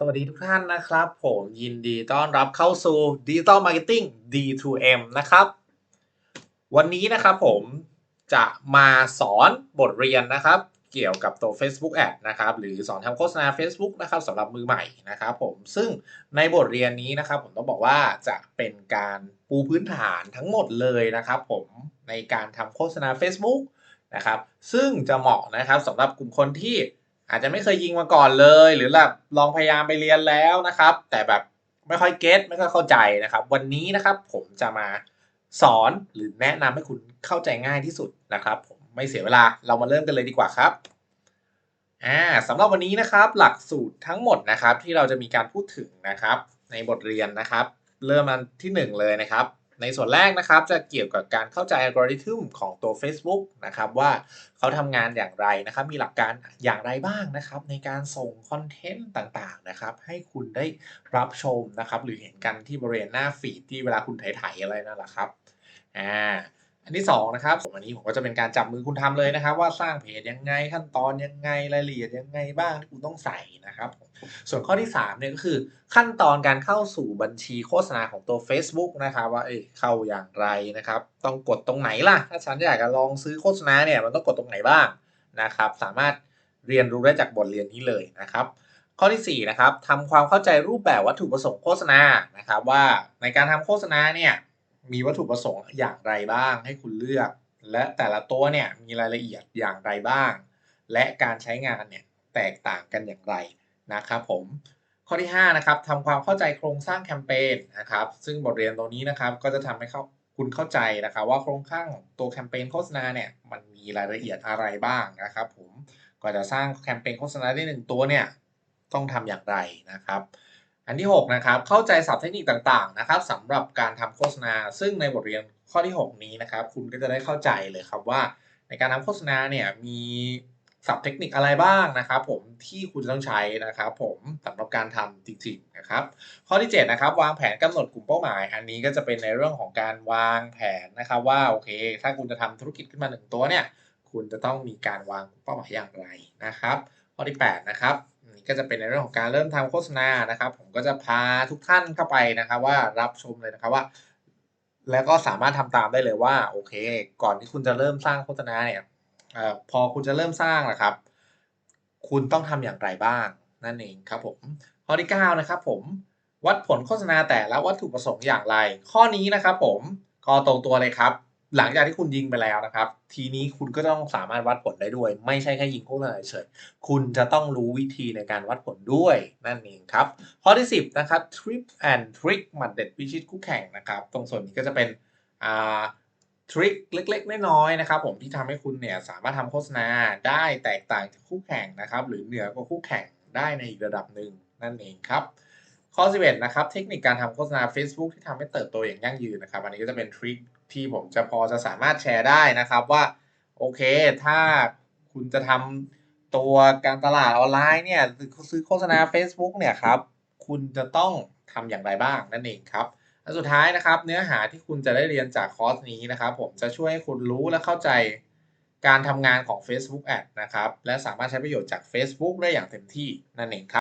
สวัสดีทุกท่านนะครับ ผมยินดีต้อนรับเข้าสู่ Digital Marketing D2M นะครับ วันนี้นะครับผมจะมาสอนบทเรียนนะครับ เกี่ยวกับตัว Facebook Ad นะครับ หรือสอนทำโฆษณา Facebook นะครับสำหรับมือใหม่นะครับผมซึ่งในบทเรียนนี้นะครับ ผมต้องบอกว่าจะเป็นการปูพื้นฐานทั้งหมดเลยนะครับผมในการทำโฆษณา Facebook นะครับ ซึ่งจะเหมาะนะครับสำหรับกลุ่มคนที่ อาจจะไม่เคยยิงมาก่อนเลย หรือแบบลองพยายามไปเรียนแล้วนะครับ แต่แบบไม่ค่อยเก็ตไม่ค่อยเข้าใจนะครับ วันนี้นะครับผมจะมาสอนหรือแนะนำให้คุณเข้าใจง่ายที่สุดนะครับ ผมไม่เสียเวลาเรามาเริ่มกันเลยดีกว่าครับอ่าสำหรับวันนี้นะครับหลักสูตรทั้งหมดนะครับที่เราจะมีการพูดถึงนะครับ ในบทเรียนนะครับ เริ่มมาที่หนึ่งเลยนะครับ ในส่วนแรกนะครับจะเกี่ยวกับการเข้าใจอัลกอริทึมของตัว Facebook นะครับว่าเขาทำงานอย่างไรนะครับ มีหลักการอย่างไรบ้างนะครับ ในการส่งคอนเทนต์ต่างๆนะครับ ให้คุณได้รับชมนะครับ หรือเห็นกันที่บริเวณหน้าฟีดที่เวลาคุณถ่ายๆอะไรนั่นแหละครับอ่า อันที่สองนะครับผมอันนี้ผมก็จะเป็นการจับมือคุณทำเลยนะครับ ว่าสร้างเพจยังไงขั้นตอนยังไงรายละเอียดยังไงบ้างที่คุณต้องใส่นะครับ ส่วนข้อที่3เนี่ยก็คือขั้นตอนการเข้าสู่บัญชีโฆษณาของตัว Facebook นะครับ ว่าเอ้เข้าอย่างไรนะครับ ต้องกดตรงไหนล่ะ ถ้าฉันอยากจะลองซื้อโฆษณาเนี่ยมันต้องกดตรงไหนบ้างนะครับ สามารถเรียนรู้ได้จากบทเรียนนี้เลยนะครับข้อที่4นะครับทำความเข้าใจรูปแบบวัตถุประสงค์โฆษณานะครับว่าในการทำโฆษณาเนี่ย มีวัตถุประสงค์อย่างไรบ้างให้คุณเลือก และแต่ละตัวเนี่ยมีรายละเอียดอย่างไรบ้าง และการใช้งานเนี่ยแตกต่างกันอย่างไรนะครับผมข้อที่5นะครับทำความเข้าใจโครงสร้างแคมเปญนะครับ ซึ่งบทเรียนตรงนี้นะครับก็จะทำให้เขาคุณเข้าใจนะครับ ว่าโครงสร้างตัวแคมเปญโฆษณาเนี่ยมันมีรายละเอียดอะไรบ้างนะครับ ผมก่อนจะสร้างแคมเปญโฆษณาได้หนึ่งตัวเนี่ยต้องทำอย่างไรนะครับ อันที่ 6 นะครับ เข้าใจศัพท์เทคนิคต่างๆ นะครับสำหรับการทำโฆษณา ซึ่งในบทเรียนข้อที่ 6 นี้นะครับ คุณก็จะได้เข้าใจเลยครับว่า ในการทำโฆษณาเนี่ยมีศัพท์เทคนิคอะไรบ้างนะครับ ผมที่คุณจะต้องใช้นะครับ ผมสำหรับการทำจริงๆนะครับ ข้อที่ 7 นะครับ วางแผนกำหนดกลุ่มเป้าหมาย อันนี้ก็จะเป็นในเรื่องของการวางแผนนะครับว่าโอเค ถ้าคุณจะทำธุรกิจขึ้นมาหนึ่งตัวเนี่ย คุณจะต้องมีการวางเป้าหมายอย่างไรนะครับ ข้อที่ 8 นะครับ ก็จะเป็นในเรื่องของการเริ่มทำโฆษณานะครับ ผมก็จะพาทุกท่านเข้าไปนะครับว่ารับชมเลยนะครับว่า แล้วก็สามารถทำตามได้เลยว่าโอเค ก่อนที่คุณจะเริ่มสร้างโฆษณาเนี่ยอพอคุณจะเริ่มสร้างนะครับ คุณต้องทำอย่างไรบ้าง นั่นเองครับผมข้อที่9นะครับผมวัดผลโฆษณาแต่และวัตถุประสงค์อย่างไร ข้อนี้นะครับผมก็ตรงตัวเลยครับ หลังจากที่คุณยิงไปแล้วนะครับ ทีนี้คุณก็ต้องสามารถวัดผลได้ด้วย ไม่ใช่แค่ยิงโฆษณาเฉยคุณจะต้องรู้วิธีในการวัดผลด้วยนั่นเองครับข้อที่ 10 นะครับ Trip and Trick หมัดเด็ดพิชิตคู่แข่งนะครับ ตรงส่วนนี้ก็จะเป็นอ่าทริคเล็กๆ น้อยๆนะครับผมที่ทำให้คุณเนี่ยสามารถทำโฆษณาได้แตกต่างจากคู่แข่งนะครับ หรือเหนือกว่าคู่แข่งได้ในอีกระดับหนึ่งนั่นเองครับ ข้อ 11 นะครับ เทคนิคการทำโฆษณา Facebook ที่ทำให้เติบโตอย่างยั่งยืนนะครับ อันนี้ก็จะเป็นทริคที่ผมจะพอจะสามารถแชร์ได้นะครับว่า โอเค ถ้าคุณจะทำตัวการตลาดออนไลน์เนี่ยซื้อโฆษณา Facebook เนี่ยครับ คุณจะต้องทำอย่างไรบ้างนั่นเองครับและสุดท้ายนะครับเนื้อหาที่คุณจะได้เรียนจากคอร์สนี้นะครับ ผมจะช่วยให้คุณรู้และเข้าใจการทำงานของ Facebook Ad นะครับ และสามารถใช้ประโยชน์จาก Facebook ได้อย่างเต็มที่นั่นเองครับ